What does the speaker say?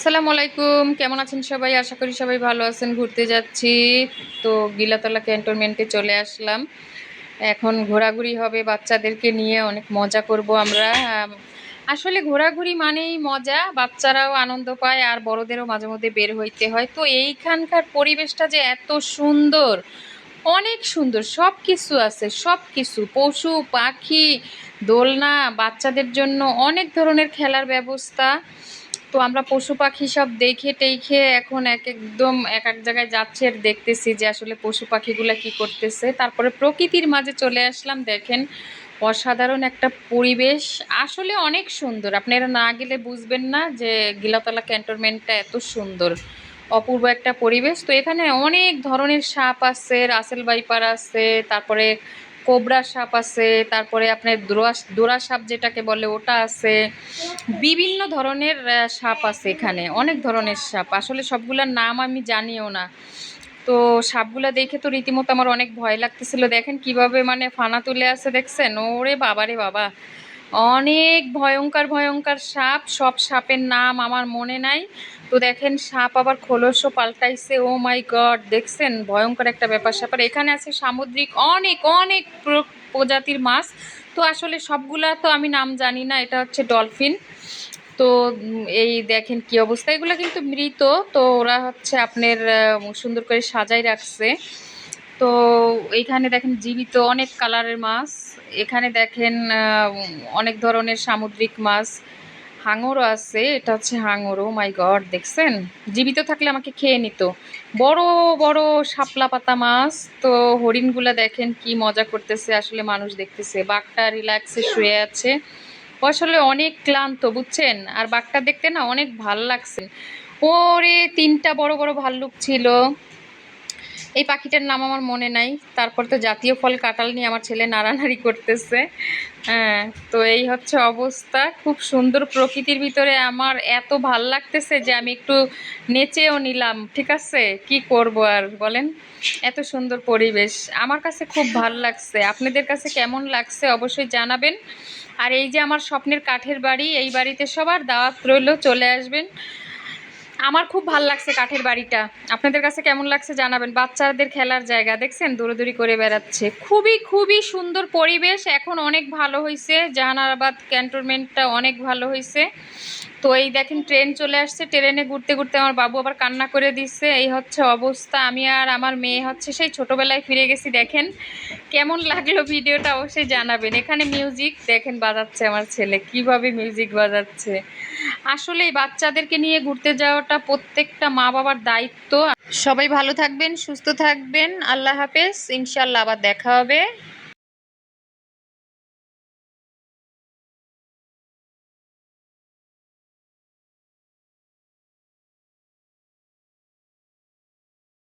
আসসালামু আলাইকুম। কেমন আছেন সবাই? আশা করি সবাই ভালো আছেন। ঘুরতে যাচ্ছি। তো গিলাতলা ক্যান্টনমেন্টে চলে আসলাম। এখন ঘোরাঘুরি হবে বাচ্চাদেরকে নিয়ে। অনেক মজা করব আমরা। আসলে ঘোরাঘুরি মানেই মজা। বাচ্চারাও আনন্দ পায় আর বড়দেরও মাঝে মধ্যে বের হইতে হয়। তো এইখানকার পরিবেশটা যে এত সুন্দর, অনেক সুন্দর। সব কিছু আছে সব কিছু পশু, পাখি, দোলনা, বাচ্চাদের জন্য অনেক ধরনের খেলার ব্যবস্থা। তো আমরা পশু পাখি সব দেখে টেখে এখন এক একদম এক এক জায়গায় যাচ্ছে আর দেখতেছি যে আসলে পশু পাখিগুলো কি করতেছে। তারপরে প্রকৃতির মাঝে চলে আসলাম, দেখেন অসাধারণ একটা পরিবেশ। আসলে অনেক সুন্দর, আপনারা না গেলে বুঝবেন না যে গিলাতলা ক্যান্টনমেন্টটা এত সুন্দর, অপূর্ব একটা পরিবেশ। তো এখানে অনেক ধরনের সাপ আছে, রাসেল বাইপার আছে, তারপরে কোবরা সাপ আছে, তারপরে আপনার দোরা দোরা সাপ যেটাকে বলে, ওটা আছে। বিভিন্ন ধরনের সাপ আছে এখানে, অনেক ধরনের সাপ। আসলে সবগুলোর নাম আমি জানিও না। তো সাপগুলা দেখে তো রীতিমতো আমার অনেক ভয় লাগতেছিল। দেখেন কীভাবে মানে ফানা তুলে আছে, দেখছেন? ওরে বাবারে বাবা। অনেক ভয়ঙ্কর ভয়ঙ্কর সাপ, সব সাপের নাম আমার মনে নাই। তো দেখেন, সাপ আবার খোলসও পাল্টাইছে ও মাই গড দেখছেন? ভয়ঙ্কর একটা ব্যাপার স্যাপার এখানে আছে সামুদ্রিক অনেক অনেক প্রজাতির মাছ। তো আসলে সবগুলা তো আমি নাম জানি না, এটা হচ্ছে ডলফিন। তো এই দেখেন কি অবস্থা। এগুলো কিন্তু মৃত, তো ওরা হচ্ছে আপনার সুন্দর করে সাজাই রাখছে। তো এইখানে দেখেন জীবিত অনেক কালারের মাছ। এখানে দেখেন অনেক ধরনের সামুদ্রিক মাছ, হাঙরও আছে, এটা হচ্ছে হাঙরও মাই গড দেখছেন? জীবিত থাকলে আমাকে খেয়ে নিত। বড় বড় শাপলা পাতা মাছ, তো হরিণগুলা দেখেন কি মজা করতেছে, আসলে মানুষ দেখতেছে। বাঘটা রিল্যাক্সে শুয়ে আছে। আসলে অনেক ক্লান্ত, বুঝছেন? আর বাঘটা দেখতে না অনেক ভালো লাগছে। ওরে, তিনটা বড় বড় ভাল্লুক ছিল। এই পাখিটার নাম আমার মনে নাই। তারপর তো জাতীয় ফল কাঁঠাল নিয়ে আমার ছেলে নাড়ানাড়ি করতেছে। হ্যাঁ তো এই হচ্ছে অবস্থা। খুব সুন্দর প্রকৃতির ভিতরে আমার এত ভালো লাগতেছে যে আমি একটু নেচেও নিলাম। ঠিক আছে? কি করব আর বলেন? এত সুন্দর পরিবেশ। আমার কাছে খুব ভালো লাগছে। আপনাদের কাছে কেমন লাগছে অবশ্যই জানাবেন। আর এই যে আমার স্বপ্নের কাঠের বাড়ি, এই বাড়িতে সবার দাওয়াত রইল, চলে আসবেন। আমার খুব ভালো লাগছে কাঠের বাড়িটা। আপনাদের কাছে কেমন লাগছে জানাবেন। বাচ্চাদের খেলার জায়গা, দেখছেন? দৌড়াদৌড়ি করে বেড়াচ্ছে। খুবই খুবই সুন্দর পরিবেশ। এখন অনেক ভালো হয়েছে জাহানারাবাদ ক্যান্টনমেন্টটা অনেক ভালো হয়েছে তো এই দেখেন, ট্রেন চলে আসছে। ট্রেনে ঘুরতে ঘুরতে আমার বাবু আবার কান্না করে দিচ্ছে এই হচ্ছে অবস্থা। আমি আর আমার মেয়ে হচ্ছে সেই ছোটোবেলায় ফিরে গেছি, দেখেন। কেমন লাগল ভিডিওটা অবশ্যই জানাবেন। এখানে মিউজিক, দেখেন বাজাচ্ছে আমার ছেলে। কীভাবে মিউজিক বাজাচ্ছে। আসলে বাচ্চাদেরকে নিয়ে ঘুরতে যাওয়াটা প্রত্যেকটা মা বাবার দায়িত্ব। সবাই ভালো থাকবেন, সুস্থ থাকবেন। আল্লাহ হাফেজ। ইনশাল্লাহ আবার দেখা হবে।